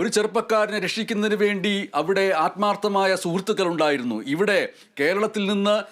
ഒരു ചെറുപ്പക്കാരനെ രക്ഷിക്കുന്നതിന് വേണ്ടി അവിടെ ആത്മാർത്ഥമായ സുഹൃത്തുക്കൾ ഉണ്ടായിരുന്നു ഇവിടെ കേരളത്തിൽ നിന്ന്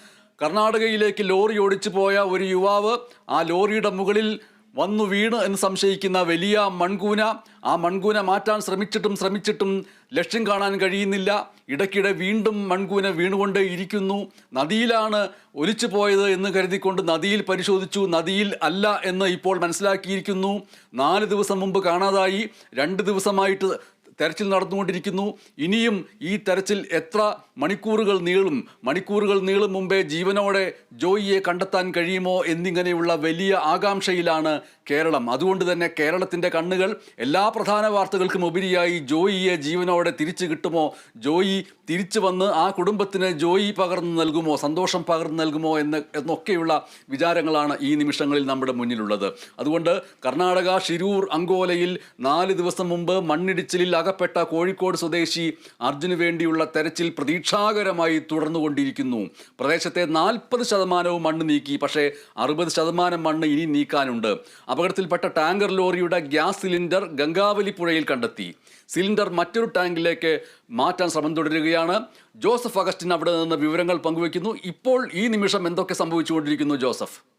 കർണാടകയിലേക്ക് ലോറി ഓടിച്ചു പോയ ഒരു യുവാവ് ആ ലോറിയുടെ മുകളിൽ വന്നു വീണ് എന്ന് സംശയിക്കുന്ന വലിയ മൺകൂന. ആ മൺകൂന മാറ്റാൻ ശ്രമിച്ചിട്ടും ശ്രമിച്ചിട്ടും ലക്ഷ്യം കാണാൻ കഴിയുന്നില്ല. ഇടയ്ക്കിടെ വീണ്ടും മൺകൂന വീണുകൊണ്ടേ ഇരിക്കുന്നു. നദിയിലാണ് ഒലിച്ചു പോയത് എന്ന് കരുതിക്കൊണ്ട് നദിയിൽ പരിശോധിച്ചു. നദിയിൽ അല്ല എന്ന് ഇപ്പോൾ മനസ്സിലാക്കിയിരിക്കുന്നു. നാല് ദിവസം മുമ്പ് കാണാതായി. രണ്ട് ദിവസമായിട്ട് തെരച്ചിൽ നടന്നുകൊണ്ടിരിക്കുന്നു. ഇനിയും ഈ തെരച്ചിൽ എത്ര മണിക്കൂറുകൾ നീളും? മണിക്കൂറുകൾ നീളും മുമ്പേ ജീവനോടെ ജോയിയെ കണ്ടെത്താൻ കഴിയുമോ എന്നിങ്ങനെയുള്ള വലിയ ആകാംക്ഷയിലാണ് കേരളം. അതുകൊണ്ട് തന്നെ കേരളത്തിന്റെ കണ്ണുകൾ എല്ലാ പ്രധാന വാർത്തകൾക്കും ഉപരിയായി ജോയിയെ ജീവനോടെ തിരിച്ചു കിട്ടുമോ? ജോയി തിരിച്ചു വന്ന് ആ കുടുംബത്തിന് ജോയി പകർന്നു നൽകുമോ? സന്തോഷം പകർന്നു നൽകുമോ? എന്ന് എന്നൊക്കെയുള്ള വിചാരങ്ങളാണ് ഈ നിമിഷങ്ങളിൽ നമ്മുടെ മുന്നിലുള്ളത്. അതുകൊണ്ട് കർണാടക ഷിരൂർ അങ്കോലയിൽ നാല് ദിവസം മുമ്പ് മണ്ണിടിച്ചിലിൽ അകപ്പെട്ട കോഴിക്കോട് സ്വദേശി അർജുന് വേണ്ടിയുള്ള തെരച്ചിൽ പ്രതീക്ഷാകരമായി തുടർന്നുകൊണ്ടിരിക്കുന്നു. പ്രദേശത്തെ നാൽപ്പത് ശതമാനവും മണ്ണ് നീക്കി. പക്ഷേ അറുപത് ശതമാനം മണ്ണ് ഇനി നീക്കാനുണ്ട്. അപകടത്തിൽപ്പെട്ട ടാങ്കർ ലോറിയുടെ ഗ്യാസ് സിലിണ്ടർ ഗംഗാവലി പുഴയിൽ കണ്ടെത്തി. സിലിണ്ടർ മറ്റൊരു ടാങ്കിലേക്ക് മാറ്റാൻ ശ്രമം തുടരുകയാണ്. ജോസഫ് അഗസ്റ്റിൻ അവിടെ നിന്ന് വിവരങ്ങൾ പങ്കുവയ്ക്കുന്നു. ഇപ്പോൾ ഈ നിമിഷം എന്തൊക്കെ സംഭവിച്ചുകൊണ്ടിരിക്കുന്നു ജോസഫ്?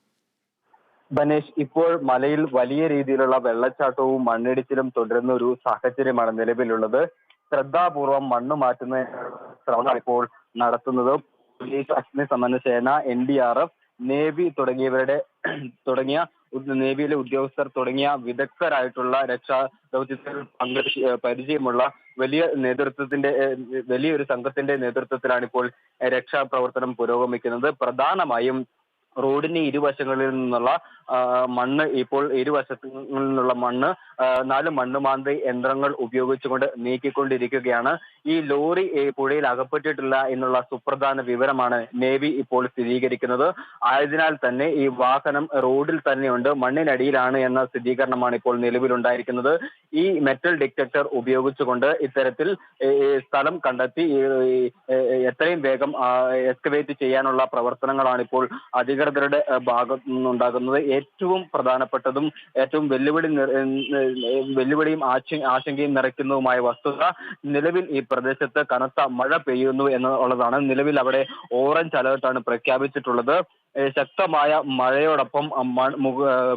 ബനേഷ് ഇപ്പോൾ മലയിൽ വലിയ രീതിയിലുള്ള വെള്ളച്ചാട്ടവും മണ്ണിടിച്ചിലും തുടരുന്ന ഒരു സാഹചര്യമാണ് നിലവിലുള്ളത്. ശ്രദ്ധാപൂർവം മണ്ണ് മാറ്റുന്ന ശ്രമമാണ് ഇപ്പോൾ നടത്തുന്നത്. പോലീസ് അഗ്നിശമന സേന N D R F navy തുടങ്ങിയവരുടെ തുടങ്ങിയ നേവിയിലെ ഉദ്യോഗസ്ഥർ തുടങ്ങിയ വിദഗ്ധരായിട്ടുള്ള രക്ഷാ ദൗത്യത്തിൽ പങ്കെടുത്ത് പരിചയമുള്ള വലിയ നേതൃത്വത്തിന്റെ വലിയൊരു സംഘത്തിന്റെ നേതൃത്വത്തിലാണ് ഇപ്പോൾ രക്ഷാപ്രവർത്തനം പുരോഗമിക്കുന്നത്. പ്രധാനമായും റോഡിന്റെ ഇരുവശങ്ങളിൽ നിന്നുള്ള മണ്ണ് ഇപ്പോൾ ഇരുവശങ്ങളിൽ നിന്നുള്ള മണ്ണ് നാല് മണ്ണ് മാന്തി യന്ത്രങ്ങൾ ഉപയോഗിച്ചുകൊണ്ട് നീക്കിക്കൊണ്ടിരിക്കുകയാണ്. ഈ ലോറി പുഴയിൽ അകപ്പെട്ടിട്ടില്ല എന്നുള്ള സുപ്രധാന വിവരമാണ് നേവി ഇപ്പോൾ സ്ഥിരീകരിക്കുന്നത്. ആയതിനാൽ തന്നെ ഈ വാഹനം റോഡിൽ തന്നെയുണ്ട്. മണ്ണിനടിയിലാണ് എന്ന സ്ഥിരീകരണമാണ് ഇപ്പോൾ നിലവിലുണ്ടായിരിക്കുന്നത്. ഈ മെറ്റൽ ഡിറ്റക്ടർ ഉപയോഗിച്ചുകൊണ്ട് ഇത്തരത്തിൽ സ്ഥലം കണ്ടെത്തി എത്രയും വേഗം എക്സ്കവേറ്റ് ചെയ്യാനുള്ള പ്രവർത്തനങ്ങളാണ് ഇപ്പോൾ അധികൃതരുടെ ഭാഗത്തു നിന്നുണ്ടാകുന്നത് ഏറ്റവും പ്രധാനപ്പെട്ടതും ഏറ്റവും വെല്ലുവിളി വെല്ലുവിളിയും ആശ- ആശങ്കയും നിറയ്ക്കുന്നതുമായ വസ്തുത നിലവിൽ ഈ പ്രദേശത്ത് കനത്ത മഴ പെയ്യുന്നു എന്നുള്ളതാണ്. നിലവിൽ അവിടെ ഓറഞ്ച് അലേർട്ടാണ് പ്രഖ്യാപിച്ചിട്ടുള്ളത്. ശക്തമായ മഴയോടൊപ്പം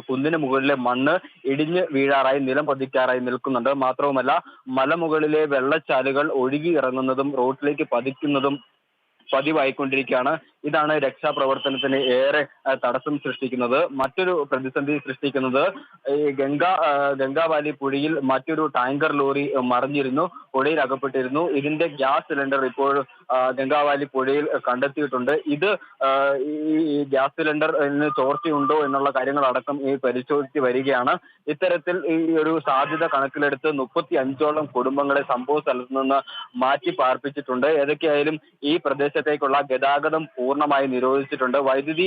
കുന്നിന് മുകളിലെ മണ്ണ് ഇടിഞ്ഞ് വീഴാറായി നിലം പതിക്കാറായി നിൽക്കുന്നുണ്ട്. മാത്രവുമല്ല മലമുകളിലെ വെള്ളച്ചാലുകൾ ഒഴുകി ഇറങ്ങുന്നതും റോഡിലേക്ക് പതിക്കുന്നതും പതിവായിക്കൊണ്ടിരിക്കുകയാണ്. ഇതാണ് രക്ഷാപ്രവർത്തനത്തിന് ഏറെ തടസ്സം സൃഷ്ടിക്കുന്നത്. മറ്റൊരു പ്രതിസന്ധി സൃഷ്ടിക്കുന്നത് ഈ ഗംഗ ഗംഗാവാലി പുഴയിൽ മറ്റൊരു ടാങ്കർ ലോറി മറിഞ്ഞിരുന്നു പുഴയിൽ അകപ്പെട്ടിരുന്നു ഇതിന്റെ ഗ്യാസ് സിലിണ്ടർ ഇപ്പോൾ ഗംഗാവാലി പുഴയിൽ കണ്ടെത്തിയിട്ടുണ്ട്. ഇത് ഈ ഗ്യാസ് സിലിണ്ടറിന് ചോർച്ചയുണ്ടോ എന്നുള്ള കാര്യങ്ങളടക്കം ഈ പരിശോധിച്ച് വരികയാണ്. ഇത്തരത്തിൽ ഈ ഒരു സാധ്യത കണക്കിലെടുത്ത് മുപ്പത്തി അഞ്ചോളം കുടുംബങ്ങളെ സംഭവ സ്ഥലത്ത് നിന്ന് മാറ്റി പാർപ്പിച്ചിട്ടുണ്ട് ഏതൊക്കെയായാലും ഈ പ്രദേശത്തേക്കുള്ള ഗതാഗതം പൂർണമായി നിരോധിച്ചിട്ടുണ്ട്. വൈദ്യുതി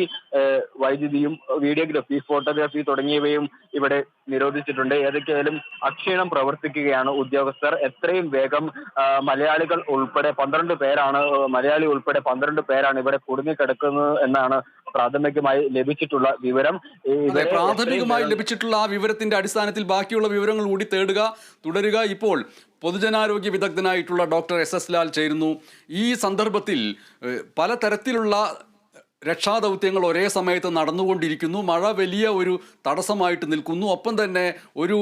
വൈദ്യുതിയും വീഡിയോഗ്രാഫി ഫോട്ടോഗ്രാഫി തുടങ്ങിയവയും ഇവിടെ നിരോധിച്ചിട്ടുണ്ട്. ഏതൊക്കെയായാലും അക്ഷീണം പ്രവർത്തിക്കുകയാണ് ഉദ്യോഗസ്ഥർ. എത്രയും വേഗം മലയാളികൾ ഉൾപ്പെടെ പന്ത്രണ്ട് പേരാണ് മലയാളി ഉൾപ്പെടെ പന്ത്രണ്ട് പേരാണ് ഇവിടെ കുടുങ്ങിക്കിടക്കുന്നത് എന്നാണ് പ്രാഥമികമായി ലഭിച്ചിട്ടുള്ള വിവരം. പ്രാഥമികമായി ലഭിച്ചിട്ടുള്ള ആ വിവരത്തിന്റെ അടിസ്ഥാനത്തിൽ ബാക്കിയുള്ള വിവരങ്ങൾ കൂടി തേടുക തുടരുക. ഇപ്പോൾ പൊതുജനാരോഗ്യ വിദഗ്ധനായിട്ടുള്ള ഡോക്ടർ എസ് എസ് ലാൽ ചേരുന്നു. ഈ സന്ദർഭത്തിൽ പലതരത്തിലുള്ള രക്ഷാദൗത്യങ്ങൾ ഒരേ സമയത്ത് നടന്നുകൊണ്ടിരിക്കുന്നു. മഴ വലിയ ഒരു തടസ്സമായിട്ട് നിൽക്കുന്നു. ഒപ്പം തന്നെ ഒരു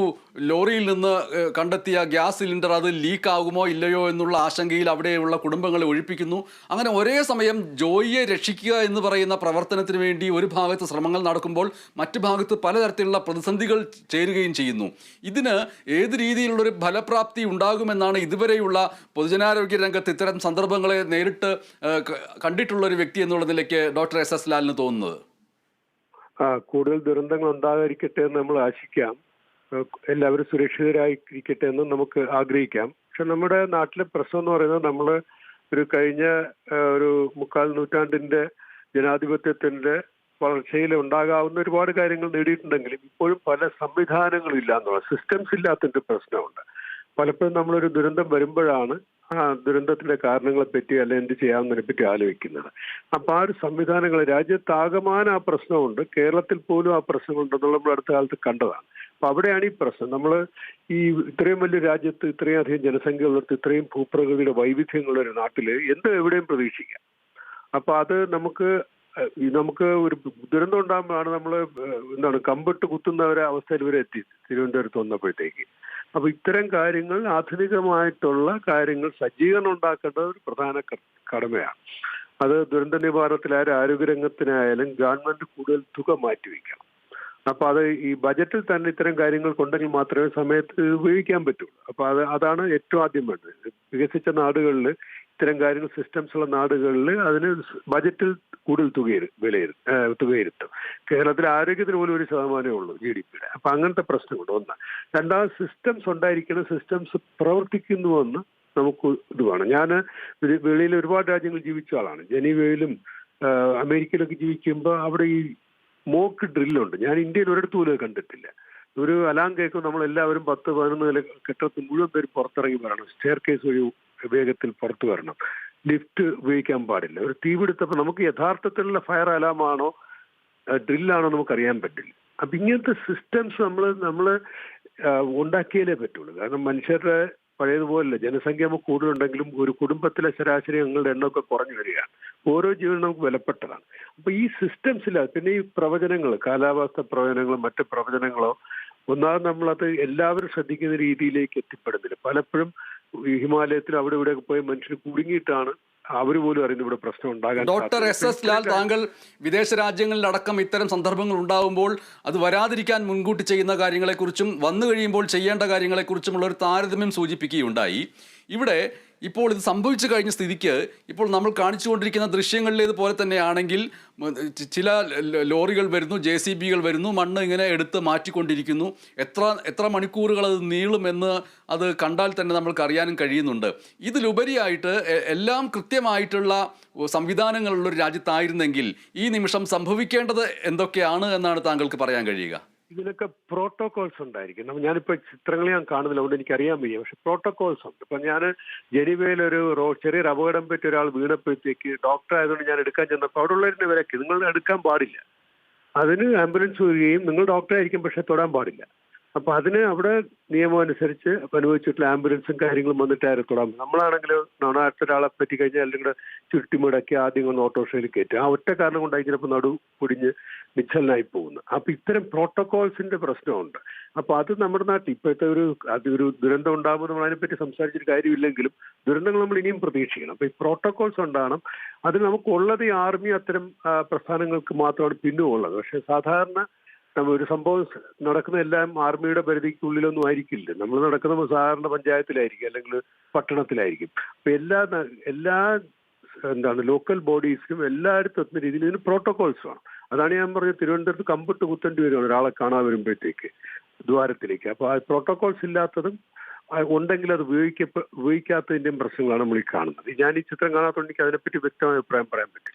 ലോറിയിൽ നിന്ന് കണ്ടെത്തിയ ഗ്യാസ് സിലിണ്ടർ അത് ലീക്ക് ആകുമോ ഇല്ലയോ എന്നുള്ള ആശങ്കയിൽ അവിടെയുള്ള കുടുംബങ്ങളെ ഒഴിപ്പിക്കുന്നു. അങ്ങനെ ഒരേ സമയം ജോയിയെ രക്ഷിക്കുക എന്ന് പറയുന്ന പ്രവർത്തനത്തിന് വേണ്ടി ഒരു ഭാഗത്ത് ശ്രമങ്ങൾ നടക്കുമ്പോൾ മറ്റു ഭാഗത്ത് പലതരത്തിലുള്ള പ്രതിസന്ധികൾ ചേരുകയും ചെയ്യുന്നു. ഇതിന് ഏത് രീതിയിലുള്ളൊരു ഫലപ്രാപ്തി ഉണ്ടാകുമെന്നാണ് ഇതുവരെയുള്ള പൊതുജനാരോഗ്യ രംഗത്ത് ഇത്തരം സന്ദർഭങ്ങളെ നേരിട്ട് കണ്ടിട്ടുള്ള ഒരു വ്യക്തി എന്നുള്ള നിലയ്ക്ക് ഡോക്ടർ എസ് എസ് ലാലിന് തോന്നുന്നത്? ആ കൂടുതൽ ദുരന്തങ്ങൾ ഉണ്ടാകാതിരിക്കട്ടെ എന്ന് നമ്മൾ ആശിക്കാം. എല്ലാവരും സുരക്ഷിതരായിരിക്കട്ടെ എന്ന് നമുക്ക് ആഗ്രഹിക്കാം. പക്ഷെ നമ്മുടെ നാട്ടിലെ പ്രശ്നം എന്ന് പറയുന്നത് നമ്മൾ ഒരു കഴിഞ്ഞ ഒരു മുക്കാൽ നൂറ്റാണ്ടിന്റെ ജനാധിപത്യത്തിന്റെ വളർച്ചയിൽ ഉണ്ടാകാവുന്ന ഒരുപാട് കാര്യങ്ങൾ നേടിയിട്ടുണ്ടെങ്കിലും ഇപ്പോഴും പല സംവിധാനങ്ങളും ഇല്ല എന്നുള്ള സിസ്റ്റംസ് ഇല്ലാത്തതിന്റെ പ്രശ്നമുണ്ട്. പലപ്പോഴും നമ്മളൊരു ദുരന്തം വരുമ്പോഴാണ് ആ ദുരന്തത്തിന്റെ കാരണങ്ങളെ പറ്റി അല്ലെ എന്ത് ചെയ്യാവുന്നതിനെ പറ്റി ആലോചിക്കുന്നത്. അപ്പൊ ആ ഒരു സംവിധാനങ്ങൾ രാജ്യത്താകമാനം ആ പ്രശ്നമുണ്ട്. കേരളത്തിൽ പോലും ആ പ്രശ്നങ്ങളുണ്ടെന്നുള്ള നമ്മൾ അടുത്ത കാലത്ത് കണ്ടതാണ്. അപ്പൊ അവിടെയാണ് ഈ പ്രശ്നം. നമ്മൾ ഈ ഇത്രയും വലിയ രാജ്യത്ത് ഇത്രയും അധികം ജനസംഖ്യ ഉള്ളിടത്ത് ഇത്രയും ഭൂപ്രകൃതിയുടെ വൈവിധ്യങ്ങളുള്ള ഒരു നാട്ടിൽ എന്ത് എവിടെയും പ്രതീക്ഷിക്കാം. അപ്പൊ അത് നമുക്ക് നമുക്ക് ഒരു ദുരന്തം ഉണ്ടാകുമ്പോഴാണ് നമ്മൾ എന്താണ് കമ്പിട്ട് കുത്തുന്ന ഒരു അവസ്ഥയിൽ വരെ എത്തി തിരുവനന്തപുരത്ത് വന്നപ്പോഴത്തേക്ക്. അപ്പൊ ഇത്തരം കാര്യങ്ങൾ ആധുനികമായിട്ടുള്ള കാര്യങ്ങൾ സജ്ജീകരണം ഉണ്ടാക്കേണ്ടത് ഒരു പ്രധാന കടമയാണ്. അത് ദുരന്ത നിവാരണത്തിലായാലും ആരോഗ്യരംഗത്തിനായാലും ഗവൺമെന്റ് കൂടുതൽ തുക മാറ്റിവെക്കണം അപ്പൊ അത് ഈ ബജറ്റിൽ തന്നെ ഇത്തരം കാര്യങ്ങൾ കൊണ്ടെങ്കിൽ മാത്രമേ സമയത്ത് ഉപയോഗിക്കാൻ പറ്റുള്ളൂ. അപ്പൊ അത് അതാണ് ഏറ്റവും ആദ്യം വേണ്ടത്. വികസിച്ച നാടുകളിൽ ഇത്തരം കാര്യങ്ങൾ സിസ്റ്റംസ് ഉള്ള നാടുകളിൽ അതിന് ബജറ്റിൽ കൂടുതൽ തുകയിരു വിലയിരു തുകയിരുത്തും. കേരളത്തിൽ ആരോഗ്യത്തിന് പോലും ഒരു ശതമാനമേ ഉള്ളൂ ജി ഡി പിയുടെ അപ്പൊ അങ്ങനത്തെ പ്രശ്നമുണ്ട് ഒന്ന്. രണ്ടാമത് സിസ്റ്റംസ് ഉണ്ടായിരിക്കണം സിസ്റ്റംസ് പ്രവർത്തിക്കുന്നുവെന്ന് നമുക്ക് ഇത് വേണം. ഞാൻ വെളിയിൽ ഒരുപാട് രാജ്യങ്ങൾ ജീവിച്ച ആളാണ്. ജനീവയിലും അമേരിക്കയിലൊക്കെ ജീവിക്കുമ്പോൾ അവിടെ ഈ മോക്ക് ഡ്രില്ലുണ്ട് ഞാൻ ഇന്ത്യയിൽ ഒരിടത്തു പോലും കണ്ടിട്ടില്ല. ഒരു അലാം കേൾക്കും നമ്മളെല്ലാവരും പത്ത് പതിനൊന്ന് നില കെട്ടിടത്തിൽ മുഴുവൻ പേര് പുറത്തിറങ്ങി വരണം. സ്റ്റെയർ കേസ് വഴി വേഗത്തിൽ പുറത്തു വരണം. ലിഫ്റ്റ് ഉപയോഗിക്കാൻ പാടില്ല. ഒരു തീപിടുത്തപ്പോൾ നമുക്ക് യഥാർത്ഥത്തിലുള്ള ഫയർ അലാമാണോ ഡ്രില്ലാണോ നമുക്ക് അറിയാൻ പറ്റില്ല. അപ്പൊ ഇങ്ങനത്തെ സിസ്റ്റംസ് നമ്മൾ നമ്മൾ ഉണ്ടാക്കിയാലേ പറ്റുള്ളൂ. കാരണം മനുഷ്യരുടെ പഴയതുപോലല്ല. ജനസംഖ്യ നമുക്ക് കൂടുതലുണ്ടെങ്കിലും ഒരു കുടുംബത്തിലെ ശരാശരി ഞങ്ങളുടെ എണ്ണമൊക്കെ കുറഞ്ഞു വരികയാണ്. ഓരോ ജീവനും നമുക്ക് വിലപ്പെട്ടതാണ്. അപ്പൊ ഈ സിസ്റ്റംസിൽ പിന്നെ ഈ പ്രവചനങ്ങൾ കാലാവസ്ഥ പ്രവചനങ്ങളോ മറ്റ് പ്രവചനങ്ങളോ ഒന്നാമത് നമ്മളത് എല്ലാവരും ശ്രദ്ധിക്കുന്ന രീതിയിലേക്ക് എത്തിപ്പെടുന്നില്ല. പലപ്പോഴും ഹിമാലയത്തിൽ അവിടെ ഇവിടെ പോയി മനുഷ്യർ കുടുങ്ങിയിട്ടാണ് അവർ പോലും അറിയുന്ന ഇവിടെ പ്രശ്നം ഉണ്ടാകാൻ ഡോക്ടർ. എസ് എസ് ലാൽ താങ്കൾ വിദേശ രാജ്യങ്ങളിലടക്കം ഇത്തരം സന്ദർഭങ്ങൾ ഉണ്ടാകുമ്പോൾ അത് വരാതിരിക്കാൻ മുൻകൂട്ടി ചെയ്യുന്ന കാര്യങ്ങളെക്കുറിച്ചും വന്നു കഴിയുമ്പോൾ ചെയ്യേണ്ട കാര്യങ്ങളെക്കുറിച്ചുമുള്ള ഒരു താരതമ്യം സൂചിപ്പിക്കുകയുണ്ടായി ഇവിടെ ഇപ്പോൾ ഇത് സംഭവിച്ചു കഴിഞ്ഞ സ്ഥിതിക്ക് ഇപ്പോൾ നമ്മൾ കാണിച്ചുകൊണ്ടിരിക്കുന്ന ദൃശ്യങ്ങളിലേതുപോലെ തന്നെയാണെങ്കിൽ ചില ലോറികൾ വരുന്നു ജെ സി ബികൾ വരുന്നു മണ്ണ് ഇങ്ങനെ എടുത്ത് മാറ്റിക്കൊണ്ടിരിക്കുന്നു. എത്ര എത്ര മണിക്കൂറുകൾ അത് നീളുമെന്ന് അത് കണ്ടാൽ തന്നെ നമ്മൾക്ക് അറിയാനും കഴിയുന്നുണ്ട്. ഇതിലുപരിയായിട്ട് എല്ലാം കൃത്യമായിട്ടുള്ള സംവിധാനങ്ങളുള്ള ഒരു രാജ്യത്തായിരുന്നെങ്കിൽ ഈ നിമിഷം സംഭവിക്കേണ്ടത് എന്തൊക്കെയാണ് എന്നാണ് താങ്കൾക്ക് പറയാൻ കഴിയുക? ഇതിനൊക്കെ പ്രോട്ടോകോൾസ് ഉണ്ടായിരിക്കും. ഞാനിപ്പോ ചിത്രങ്ങൾ ഞാൻ കാണുന്നില്ല അതുകൊണ്ട് എനിക്ക് അറിയാൻ വയ്യ. പക്ഷെ പ്രോട്ടോകോൾസ് ഉണ്ട്. ഇപ്പൊ ഞാൻ ജനീവയിൽ ഒരു റോ ചെറിയൊരു അപകടം പറ്റിയ ഒരാൾ വീണപ്പോഴത്തേക്ക് ഡോക്ടർ ആയതുകൊണ്ട് ഞാൻ എടുക്കാൻ ചെന്നപ്പോൾ അവിടെ ഉള്ളവരുടെ വിലക്ക് നിങ്ങൾ എടുക്കാൻ പാടില്ല. അതിന് ആംബുലൻസ് വരികയും നിങ്ങൾ ഡോക്ടറായിരിക്കും പക്ഷെ തൊടാൻ പാടില്ല. അപ്പൊ അതിന് അവിടെ നിയമം അനുസരിച്ച് അനുഭവിച്ചിട്ടുള്ള ആംബുലൻസും കാര്യങ്ങളും തൊടാൻ പറ്റും. നമ്മളാണെങ്കിൽ നോണാത്ത ഒരാളെ പറ്റി കഴിഞ്ഞാൽ അല്ലെങ്കിൽ ചുരുട്ടി മുടക്കി ആദ്യം ഒന്ന് ഓട്ടോറിക്ഷയിൽ കയറ്റും ആ ഒറ്റ കാരണം കൊണ്ടായി ചിലപ്പോൾ നടു പൊടിഞ്ഞ് നിശ്ചലനായി പോകുന്നു. അപ്പൊ ഇത്തരം പ്രോട്ടോകോൾസിന്റെ പ്രശ്നമുണ്ട്. അപ്പൊ അത് നമ്മുടെ നാട്ടിൽ ഇപ്പോഴത്തെ ഒരു അതൊരു ദുരന്തം ഉണ്ടാകുമ്പോൾ നമ്മൾ അതിനെപ്പറ്റി സംസാരിച്ചൊരു കാര്യമില്ലെങ്കിലും ദുരന്തങ്ങൾ നമ്മൾ ഇനിയും പ്രതീക്ഷിക്കണം. അപ്പൊ ഈ പ്രോട്ടോകോൾസ് ഉണ്ടാകണം. അത് നമുക്കുള്ളത് ഈ ആർമി അത്തരം പ്രസ്ഥാനങ്ങൾക്ക് മാത്രമാണ് പിന്നുള്ളത് പക്ഷെ സാധാരണ ഒരു സംഭവം നടക്കുന്ന എല്ലാം ആർമിയുടെ പരിധിക്കുള്ളിലൊന്നും ആയിരിക്കില്ല. നമ്മൾ നടക്കുന്ന സാധാരണ പഞ്ചായത്തിലായിരിക്കും അല്ലെങ്കിൽ പട്ടണത്തിലായിരിക്കും. അപ്പൊ എല്ലാ എല്ലാ എന്താണ് ലോക്കൽ ബോഡീസിനും എല്ലായിടത്തും എത്തുന്ന രീതിയിൽ ഇതിന് പ്രോട്ടോകോൾസ് വേണം. അതാണ് ഞാൻ പറഞ്ഞത് തിരുവനന്തപുരത്ത് കമ്പിട്ട് കുത്തേണ്ടി വരും ഒരാളെ കാണാൻ വരുമ്പോഴത്തേക്ക് ദ്വാരത്തിലേക്ക്. അപ്പൊ ആ പ്രോട്ടോകോൾസ് ഇല്ലാത്തതും ഉണ്ടെങ്കിൽ അത് ഉപയോഗിക്കപ്പെ ഉപയോഗിക്കാത്തതിന്റെയും പ്രശ്നങ്ങളാണ് നമ്മൾ ഈ കാണുന്നത്. ഞാൻ ഈ ചിത്രം കാണാത്തതുകൊണ്ട് എനിക്ക് അതിനെപ്പറ്റി വ്യക്തമായ അഭിപ്രായം പറയാൻ പറ്റില്ല.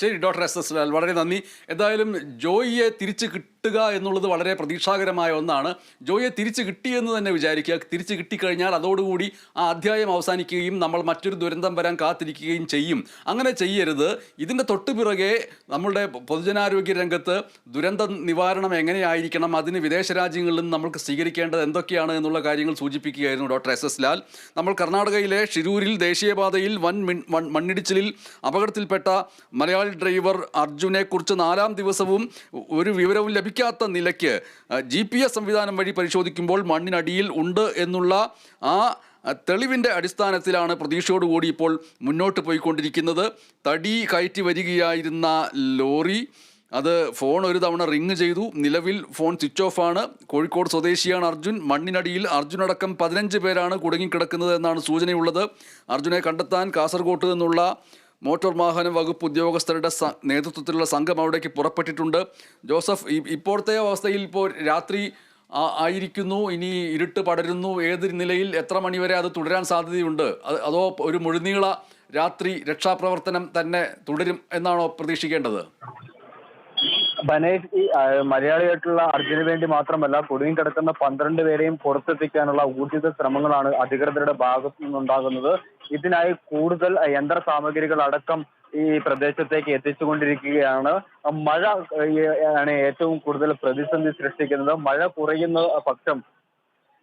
ശരി ഡോക്ടർ എസ് എസ് ലാൽ വളരെ നന്ദി. എന്തായാലും ജോയിയെ തിരിച്ച് കിട്ടുക എന്നുള്ളത് വളരെ പ്രതീക്ഷാകരമായ ഒന്നാണ്. ജോയിയെ തിരിച്ച് കിട്ടിയെന്ന് തന്നെ വിചാരിക്കുക. തിരിച്ച് കിട്ടിക്കഴിഞ്ഞാൽ അതോടുകൂടി ആ അധ്യായം അവസാനിക്കുകയും നമ്മൾ മറ്റൊരു ദുരന്തം വരാൻ കാത്തിരിക്കുകയും ചെയ്യും. അങ്ങനെ ചെയ്യരുത്. ഇതിന്റെ തൊട്ടുപിറകെ നമ്മളുടെ പൊതുജനാരോഗ്യ രംഗത്ത് ദുരന്ത നിവാരണം എങ്ങനെയായിരിക്കണം? അതിന് വിദേശ രാജ്യങ്ങളിൽ നിന്ന് നമ്മൾക്ക് സ്വീകരിക്കേണ്ടത് എന്തൊക്കെയാണ് എന്നുള്ള കാര്യങ്ങൾ സൂചിപ്പിക്കുകയായിരുന്നു ഡോക്ടർ എസ് എസ് ലാൽ. നമ്മൾ കർണാടകയിലെ ഷിരൂരിൽ ദേശീയപാതയിൽ വൻ മണ്ണിടിച്ചിലിൽ അപകടത്തിൽപ്പെട്ട മലയാളി ഡ്രൈവർ അർജുനെ കുറിച്ച് നാലാം ദിവസവും ഒരു വിവരവും ലഭിക്കാത്ത നിലയ്ക്ക് ജി സംവിധാനം വഴി പരിശോധിക്കുമ്പോൾ മണ്ണിനടിയിൽ ഉണ്ട് എന്നുള്ള ആ തെളിവിന്റെ അടിസ്ഥാനത്തിലാണ് പ്രതീക്ഷയോടുകൂടി ഇപ്പോൾ മുന്നോട്ട് പോയിക്കൊണ്ടിരിക്കുന്നത്. തടി കയറ്റി വരികയായിരുന്ന ലോറി അത് ഫോൺ ഒരു തവണ റിങ് ചെയ്തു. നിലവിൽ ഫോൺ സ്വിച്ച് ഓഫ് ആണ്. കോഴിക്കോട് സ്വദേശിയാണ് അർജുൻ. മണ്ണിനടിയിൽ അർജുനടക്കം പതിനഞ്ച് പേരാണ് കുടുങ്ങിക്കിടക്കുന്നത് എന്നാണ് സൂചനയുള്ളത്. അർജുനെ കണ്ടെത്താൻ കാസർഗോട്ട് നിന്നുള്ള മോട്ടോർ വാഹന വകുപ്പ് ഉദ്യോഗസ്ഥരുടെ നേതൃത്വത്തിലുള്ള സംഘം അവിടേക്ക് പുറപ്പെട്ടിട്ടുണ്ട്. ജോസഫ് ഇപ്പോഴത്തെ അവസ്ഥയിൽ ഇപ്പോൾ രാത്രി ആയിരിക്കുന്നു. ഇനി ഇരുട്ട് പടരുന്നു. ഏത് നിലയിൽ എത്ര മണിവരെ അത് തുടരാൻ സാധ്യതയുണ്ട്? അതോ ഒരു മുഴുനീള രാത്രി രക്ഷാപ്രവർത്തനം തന്നെ തുടരും എന്നാണോ പ്രതീക്ഷിക്കേണ്ടത്? ബനേഷ് ഈ മലയാളിയായിട്ടുള്ള അർജുന് വേണ്ടി മാത്രമല്ല കുടുങ്ങിക്കിടക്കുന്ന പന്ത്രണ്ട് പേരെയും പുറത്തെത്തിക്കാനുള്ള ഊർജിത ശ്രമങ്ങളാണ് അധികൃതരുടെ ഭാഗത്തു നിന്നുണ്ടാകുന്നത്. ഇതിനായി കൂടുതൽ യന്ത്ര സാമഗ്രികൾ അടക്കം ഈ പ്രദേശത്തേക്ക് എത്തിച്ചുകൊണ്ടിരിക്കുകയാണ്. മഴ ആണ് ഏറ്റവും കൂടുതൽ പ്രതിസന്ധി സൃഷ്ടിക്കുന്നത്. മഴ കുറയുന്ന പക്ഷം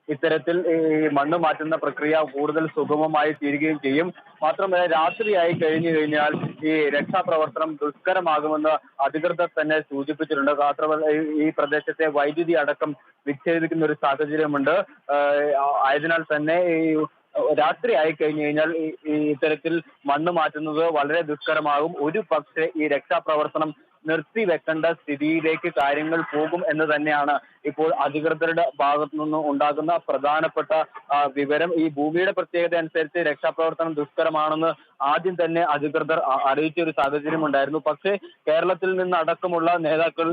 ഇത്തരത്തിൽ ഈ മണ്ണ് മാറ്റുന്ന പ്രക്രിയ കൂടുതൽ സുഗമമായി തീരുകയും ചെയ്യും. മാത്രമല്ല രാത്രിയായി കഴിഞ്ഞു കഴിഞ്ഞാൽ ഈ രക്ഷാപ്രവർത്തനം ദുഷ്കരമാകുമെന്ന് അധികൃതർ തന്നെ സൂചിപ്പിച്ചിട്ടുണ്ട്. മാത്രമല്ല ഈ- പ്രദേശത്തെ വൈദ്യുതി അടക്കം വിച്ഛേദിക്കുന്ന ഒരു സാഹചര്യമുണ്ട്. ആയതിനാൽ തന്നെ ഈ രാത്രി ആയി കഴിഞ്ഞു കഴിഞ്ഞാൽ ഈ ഇത്തരത്തിൽ മണ്ണ് മാറ്റുന്നത് വളരെ ദുഷ്കരമാകും. ഒരു പക്ഷേ ഈ രക്ഷാപ്രവർത്തനം നിർത്തിവെക്കേണ്ട സ്ഥിതിയിലേക്ക് കാര്യങ്ങൾ പോകും എന്ന് തന്നെയാണ് ഇപ്പോൾ അധികൃതരുടെ ഭാഗത്തു നിന്ന് ഉണ്ടാകുന്ന പ്രധാനപ്പെട്ട വിവരം. ഈ ഭൂമിയുടെ പ്രത്യേകത അനുസരിച്ച് രക്ഷാപ്രവർത്തനം ദുഷ്കരമാണെന്ന് ആദ്യം തന്നെ അധികൃതർ അറിയിച്ച ഒരു സാഹചര്യം ഉണ്ടായിരുന്നു. പക്ഷേ കേരളത്തിൽ നിന്ന് അടക്കമുള്ള നേതാക്കൾ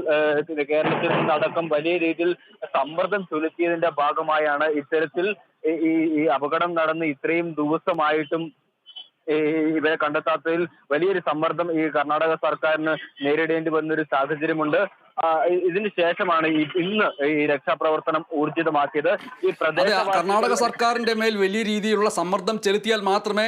കേരളത്തിൽ നിന്ന് അടക്കം വലിയ രീതിയിൽ സമ്മർദ്ദം ചെലുത്തിയതിന്റെ ഭാഗമായാണ് ഇത്തരത്തിൽ ഈ- അപകടം നടന്ന് ഇത്രയും ദിവസമായിട്ടും ഇവരെ കണ്ടെത്താത്തതിൽ വലിയൊരു സമ്മർദ്ദം ഈ കർണാടക സർക്കാരിന് നേരിടേണ്ടി വന്ന ഒരു സാഹചര്യമുണ്ട്. ഇതിന് ശേഷമാണ് ഈ ഇന്ന് ഈ രക്ഷാപ്രവർത്തനം ഊർജിതമാക്കിയത്. ഈ പ്രദേശം കർണാടക സർക്കാരിന്റെ മേൽ വലിയ രീതിയിലുള്ള സമ്മർദ്ദം ചെലുത്തിയാൽ മാത്രമേ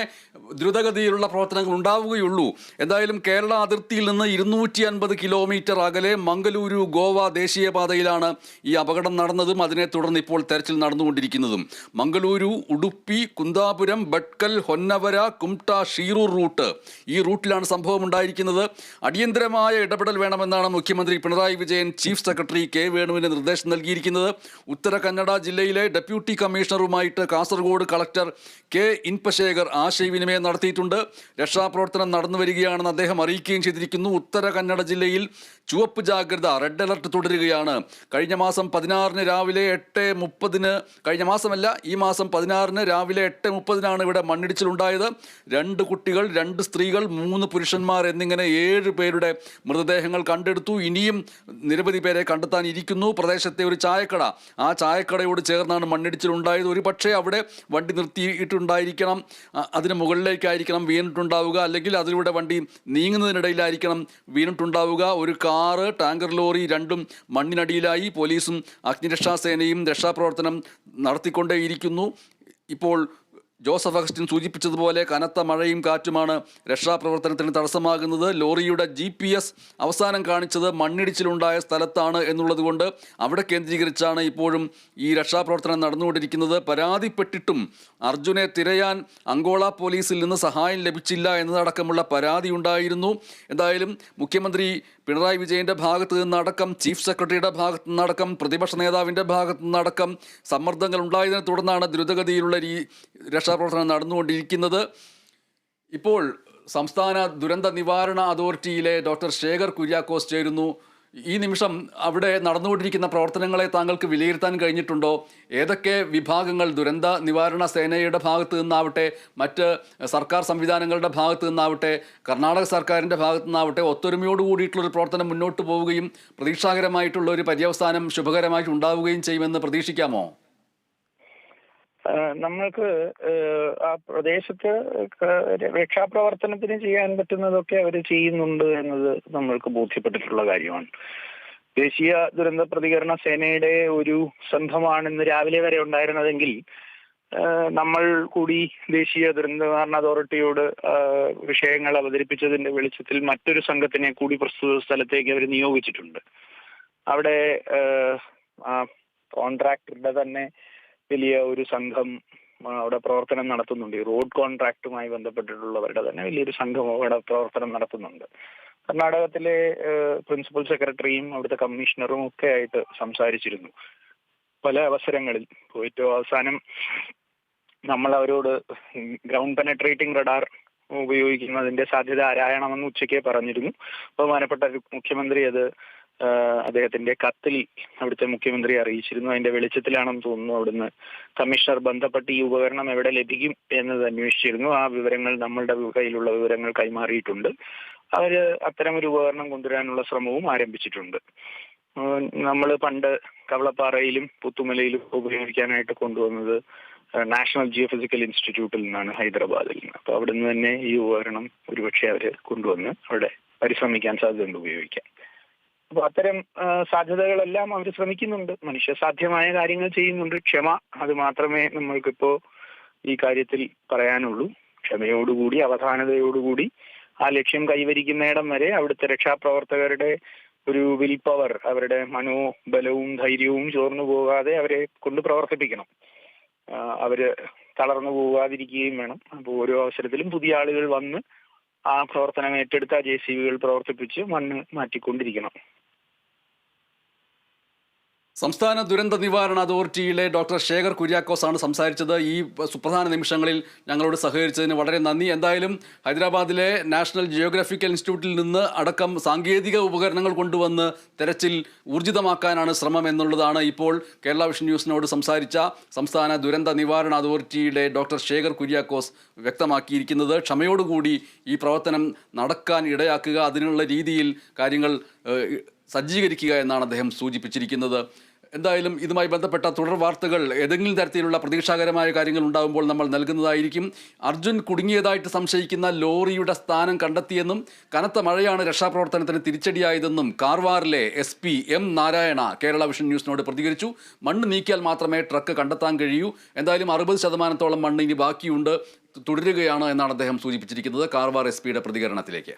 ദ്രുതഗതിയിലുള്ള പ്രവർത്തനങ്ങൾ ഉണ്ടാവുകയുള്ളൂ. എന്തായാലും കേരള അതിർത്തിയിൽ നിന്ന് ഇരുന്നൂറ്റി അൻപത് കിലോമീറ്റർ അകലെ മംഗലൂരു ഗോവ ദേശീയപാതയിലാണ് ഈ അപകടം നടന്നതും അതിനെ തുടർന്ന് ഇപ്പോൾ തെരച്ചിൽ നടന്നുകൊണ്ടിരിക്കുന്നതും. മംഗലൂരു ഉടുപ്പി കുന്താപുരം ബട്കൽ ഹൊന്നവര കുംട്ട ഷീറൂർ റൂട്ട് ഈ റൂട്ടിലാണ് സംഭവം ഉണ്ടായിരിക്കുന്നത്. അടിയന്തരമായ ഇടപെടൽ വേണമെന്നാണ് മുഖ്യമന്ത്രി Pinarayi Vijayan chief secretary K വേണുവിന് നിർദ്ദേശം നൽകിയിരിക്കുന്നത്. ഉത്തര കന്നഡ ജില്ലയിലെ ഡെപ്യൂട്ടി കമ്മീഷണറുമായിട്ട് കാസർഗോഡ് കളക്ടർ കെ ഇൻപശേഖർ ആശയവിനിമയം നടത്തിയിട്ടുണ്ട്. രക്ഷാപ്രവർത്തനം നടന്നു വരികയാണെന്ന് അദ്ദേഹം അറിയിക്കുകയും ചെയ്തിരിക്കുന്നു. ഉത്തര കന്നഡ ജില്ലയിൽ ചുവപ്പ് ജാഗ്രത റെഡ് അലർട്ട് തുടരുകയാണ്. കഴിഞ്ഞ മാസം പതിനാറിന് രാവിലെ എട്ട് മുപ്പതിന് കഴിഞ്ഞ മാസമല്ല ഈ മാസം പതിനാറിന് രാവിലെ എട്ട് മുപ്പതിനാണ് ഇവിടെ മണ്ണിടിച്ചിലുണ്ടായത്. രണ്ട് കുട്ടികൾ രണ്ട് സ്ത്രീകൾ മൂന്ന് പുരുഷന്മാർ എന്നിങ്ങനെ ഏഴ് പേരുടെ മൃതദേഹങ്ങൾ കണ്ടെടുത്തു. ഇനിയും നിരവധി പേരെ കണ്ടെത്താൻ ഇരിക്കുന്നു പ്രദേശത്തെ ഒരു ചായക്കട. ആ ചായക്കടയോട് ചേർന്നാണ് മണ്ണിടിച്ചിലുണ്ടായത്. ഒരു പക്ഷേ അവിടെ വണ്ടി നിർത്തിയിട്ടുണ്ടായിരിക്കണം. അതിന് മുകളിലേക്കായിരിക്കണം വീണിട്ടുണ്ടാവുക. അല്ലെങ്കിൽ അതിലൂടെ വണ്ടി നീങ്ങുന്നതിനിടയിലായിരിക്കണം വീണിട്ടുണ്ടാവുക. ഒരു കാറ് ടാങ്കർ ലോറി രണ്ടും മണ്ണിനടിയിലായി. പോലീസും അഗ്നിരക്ഷാസേനയും രക്ഷാപ്രവർത്തനം നടത്തിക്കൊണ്ടേയിരിക്കുന്നു. ഇപ്പോൾ ജോസഫ് അഗസ്റ്റിൻ സൂചിപ്പിച്ചതുപോലെ കനത്ത മഴയും കാറ്റുമാണ് രക്ഷാപ്രവർത്തനത്തിന് തടസ്സമാകുന്നത്. ലോറിയുടെ ജി പി എസ് അവസാനം കാണിച്ചത് മണ്ണിടിച്ചിലുണ്ടായ സ്ഥലത്താണ് എന്നുള്ളതുകൊണ്ട് അവിടെ കേന്ദ്രീകരിച്ചാണ് ഇപ്പോഴും ഈ രക്ഷാപ്രവർത്തനം നടന്നുകൊണ്ടിരിക്കുന്നത്. പരാതിപ്പെട്ടിട്ടും അർജുനെ തിരയാൻ അങ്കോള പോലീസിൽ നിന്ന് സഹായം ലഭിച്ചില്ല എന്നതടക്കമുള്ള പരാതി ഉണ്ടായിരുന്നു. എന്തായാലും മുഖ്യമന്ത്രി പിണറായി വിജയന്റെ ഭാഗത്ത് നിന്നടക്കം ചീഫ് സെക്രട്ടറിയുടെ ഭാഗത്തു നിന്നടക്കം പ്രതിപക്ഷ നേതാവിന്റെ ഭാഗത്തു നിന്നടക്കം സമ്മർദ്ദങ്ങൾ ഉണ്ടായതിനെ തുടർന്നാണ് ദ്രുതഗതിയിലുള്ള രീ രക്ഷാപ്രവർത്തനം നടന്നുകൊണ്ടിരിക്കുന്നത്. ഇപ്പോൾ സംസ്ഥാന ദുരന്ത നിവാരണ അതോറിറ്റിയിലെ ഡോക്ടർ ശേഖർ കുര്യാക്കോസ് ചേരുന്നു. ഈ നിമിഷം അവിടെ നടന്നുകൊണ്ടിരിക്കുന്ന പ്രവർത്തനങ്ങളെ താങ്കൾക്ക് വിലയിരുത്താൻ കഴിഞ്ഞിട്ടുണ്ടോ? ഏതൊക്കെ വിഭാഗങ്ങൾ ദുരന്ത നിവാരണ സേനയുടെ ഭാഗത്തു നിന്നാവട്ടെ മറ്റ് സർക്കാർ സംവിധാനങ്ങളുടെ ഭാഗത്തു നിന്നാവട്ടെ കർണാടക സർക്കാരിന്റെ ഭാഗത്തു നിന്നാവട്ടെ ഒത്തൊരുമയോട് കൂടിയിട്ടുള്ളൊരു പ്രവർത്തനം മുന്നോട്ട് പോവുകയും പ്രതീക്ഷാകരമായിട്ടുള്ള ഒരു പര്യവസാനം ശുഭകരമായിട്ട് ഉണ്ടാവുകയും ചെയ്യുമെന്ന് പ്രതീക്ഷിക്കാമോ? നമ്മൾക്ക് ആ പ്രദേശത്ത് രക്ഷാപ്രവർത്തനത്തിന് ചെയ്യാൻ പറ്റുന്നതൊക്കെ അവർ ചെയ്യുന്നുണ്ട് എന്നത് നമ്മൾക്ക് ബോധ്യപ്പെട്ടിട്ടുള്ള കാര്യമാണ്. ദേശീയ ദുരന്ത പ്രതികരണ സേനയുടെ ഒരു സംഘമാണ് ഇന്ന് രാവിലെ വരെ ഉണ്ടായിരുന്നതെങ്കിൽ നമ്മൾ കൂടി ദേശീയ ദുരന്ത നിവാരണ അതോറിറ്റിയോട് വിഷയങ്ങൾ അവതരിപ്പിച്ചതിന്റെ വെളിച്ചത്തിൽ മറ്റൊരു സംഘത്തിനെ കൂടി പ്രസ്തുത സ്ഥലത്തേക്ക് അവർ നിയോഗിച്ചിട്ടുണ്ട്. അവിടെ കോൺട്രാക്ടറുടെ തന്നെ വലിയ ഒരു സംഘം അവിടെ പ്രവർത്തനം നടത്തുന്നുണ്ട്. ഈ റോഡ് കോൺട്രാക്റ്റുമായി ബന്ധപ്പെട്ടിട്ടുള്ളവരുടെ തന്നെ വലിയൊരു സംഘം അവിടെ പ്രവർത്തനം നടത്തുന്നുണ്ട്. കർണാടകത്തിലെ പ്രിൻസിപ്പൽ സെക്രട്ടറിയും അവിടുത്തെ കമ്മീഷണറും ഒക്കെ ആയിട്ട് സംസാരിച്ചിരുന്നു. പല അവസരങ്ങളിൽ പോയിട്ട് അവസാനം നമ്മൾ അവരോട് ഗ്രൗണ്ട് പെനട്രേറ്റിംഗ് റഡാർ ഉപയോഗിക്കുന്നതിന്റെ സാധ്യത ആരായണമെന്ന് ഉച്ചയ്ക്ക് പറഞ്ഞിരുന്നു. ബഹുമാനപ്പെട്ട മുഖ്യമന്ത്രി അത് അദ്ദേഹത്തിന്റെ കത്തിൽ അവിടുത്തെ മുഖ്യമന്ത്രി അറിയിച്ചിരുന്നു. അതിന്റെ വെളിച്ചത്തിലാണെന്ന് തോന്നുന്നു അവിടുന്ന് കമ്മീഷണർ ബന്ധപ്പെട്ട് ഈ ഉപകരണം എവിടെ ലഭിക്കും എന്നത് അന്വേഷിച്ചിരുന്നു. ആ വിവരങ്ങൾ നമ്മളുടെ കയ്യിലുള്ള വിവരങ്ങൾ കൈമാറിയിട്ടുണ്ട്. അവർ അത്തരം ഒരു ഉപകരണം കൊണ്ടുവരാനുള്ള ശ്രമവും ആരംഭിച്ചിട്ടുണ്ട്. നമ്മൾ പണ്ട് കവളപ്പാറയിലും പുത്തുമലയിലും ഉപയോഗിക്കാനായിട്ട് കൊണ്ടുവന്നത് നാഷണൽ ജിയോഫിസിക്കൽ ഇൻസ്റ്റിറ്റ്യൂട്ടിൽ നിന്നാണ് ഹൈദരാബാദിൽ നിന്ന്. അപ്പൊ അവിടുന്ന് തന്നെ ഈ ഉപകരണം ഒരുപക്ഷെ അവർ കൊണ്ടുവന്ന് അവിടെ പരിശ്രമിക്കാൻ സാധ്യതയുണ്ട് ഉപയോഗിക്കാൻ. അപ്പൊ അത്തരം സാധ്യതകളെല്ലാം അവർ ശ്രമിക്കുന്നുണ്ട്. മനുഷ്യ സാധ്യമായ കാര്യങ്ങൾ ചെയ്യുന്നുണ്ട്. ക്ഷമ അത് മാത്രമേ നമ്മൾക്കിപ്പോ ഈ കാര്യത്തിൽ പറയാനുള്ളൂ. ക്ഷമയോടുകൂടി അവധാനതയോടുകൂടി ആ ലക്ഷ്യം കൈവരിക്കുന്നിടം വരെ അവിടുത്തെ രക്ഷാപ്രവർത്തകരുടെ ഒരു വിൽ പവർ അവരുടെ മനോബലവും ധൈര്യവും ചോർന്നു പോകാതെ അവരെ കൊണ്ട് പ്രവർത്തിപ്പിക്കണം. അവർ തളർന്നു പോകാതിരിക്കുകയും വേണം. അപ്പോൾ ഓരോ അവസരത്തിലും പുതിയ ആളുകൾ വന്ന് ആ പ്രവർത്തനം ഏറ്റെടുത്ത ജെ സി ബികൾ പ്രവർത്തിപ്പിച്ച് മണ്ണ് മാറ്റിക്കൊണ്ടിരിക്കണം. സംസ്ഥാന ദുരന്ത നിവാരണ അതോറിറ്റിയിലെ ഡോക്ടർ ശേഖർ കുര്യാക്കോസ് ആണ് സംസാരിച്ചത്. ഈ സുപ്രധാന നിമിഷങ്ങളിൽ ഞങ്ങളോട് സഹകരിച്ചതിന് വളരെ നന്ദി. എന്തായാലും ഹൈദരാബാദിലെ നാഷണൽ ജിയോഗ്രഫിക്കൽ ഇൻസ്റ്റിറ്റ്യൂട്ടിൽ നിന്ന് അടക്കം സാങ്കേതിക ഉപകരണങ്ങൾ കൊണ്ടുവന്ന് തെരച്ചിൽ ഊർജിതമാക്കാനാണ് ശ്രമം എന്നുള്ളതാണ് ഇപ്പോൾ കേരള വിഷൻ ന്യൂസിനോട് സംസാരിച്ച സംസ്ഥാന ദുരന്ത നിവാരണ അതോറിറ്റിയുടെ ഡോക്ടർ ശേഖർ കുര്യാക്കോസ് വ്യക്തമാക്കിയിരിക്കുന്നത്. ക്ഷമയോടുകൂടി ഈ പ്രവർത്തനം നടക്കാൻ ഇടയാക്കുക. അതിനുള്ള രീതിയിൽ കാര്യങ്ങൾ സജ്ജീകരിക്കുക എന്നാണ് അദ്ദേഹം സൂചിപ്പിച്ചിരിക്കുന്നത്. എന്തായാലും ഇതുമായി ബന്ധപ്പെട്ട തുടർ വാർത്തകൾ ഏതെങ്കിലും തരത്തിലുള്ള പ്രതീക്ഷാകരമായ കാര്യങ്ങൾ ഉണ്ടാകുമ്പോൾ നമ്മൾ നൽകുന്നതായിരിക്കും. അർജുൻ കുടുങ്ങിയതായിട്ട് സംശയിക്കുന്ന ലോറിയുടെ സ്ഥാനം കണ്ടെത്തിയെന്നും കനത്ത മഴയാണ് രക്ഷാപ്രവർത്തനത്തിന് തിരിച്ചടിയായതെന്നും കാർവാറിലെ S P M Narayana Kerala vision ന്യൂസിനോട് പ്രതികരിച്ചു. മണ്ണ് നീക്കിയാൽ മാത്രമേ ട്രക്ക് കണ്ടെത്താൻ കഴിയൂ. എന്തായാലും അറുപത് ശതമാനത്തോളം മണ്ണ് ഇനി ബാക്കിയുണ്ട്. തുടരുകയാണ് എന്നാണ് അദ്ദേഹം സൂചിപ്പിച്ചിരിക്കുന്നത് കാർവാർ എസ് പിയുടെ പ്രതികരണത്തിലേക്ക്.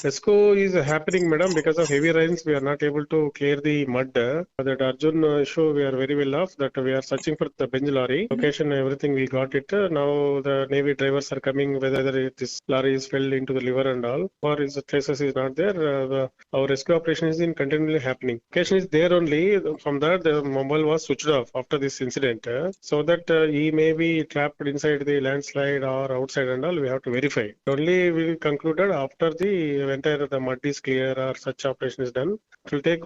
Sesko is happening, madam, because of heavy rains. We are not able to clear the mud. That Arjun uh, issue we are very well off. That we are searching for the bench lorry location. Everything we got it. Uh, Now the navy drivers are coming. Whether this lorry is fell into the river and all, or is the traces is not there. Uh, the- our rescue operation is in continually happening. Location is there only. From that, the mobile was switched off after this incident, uh, so that uh, he may be trapped inside the landslide or outside and all. We have to verify. Only we concluded after the entire the mud is clear or such operation is done. It will take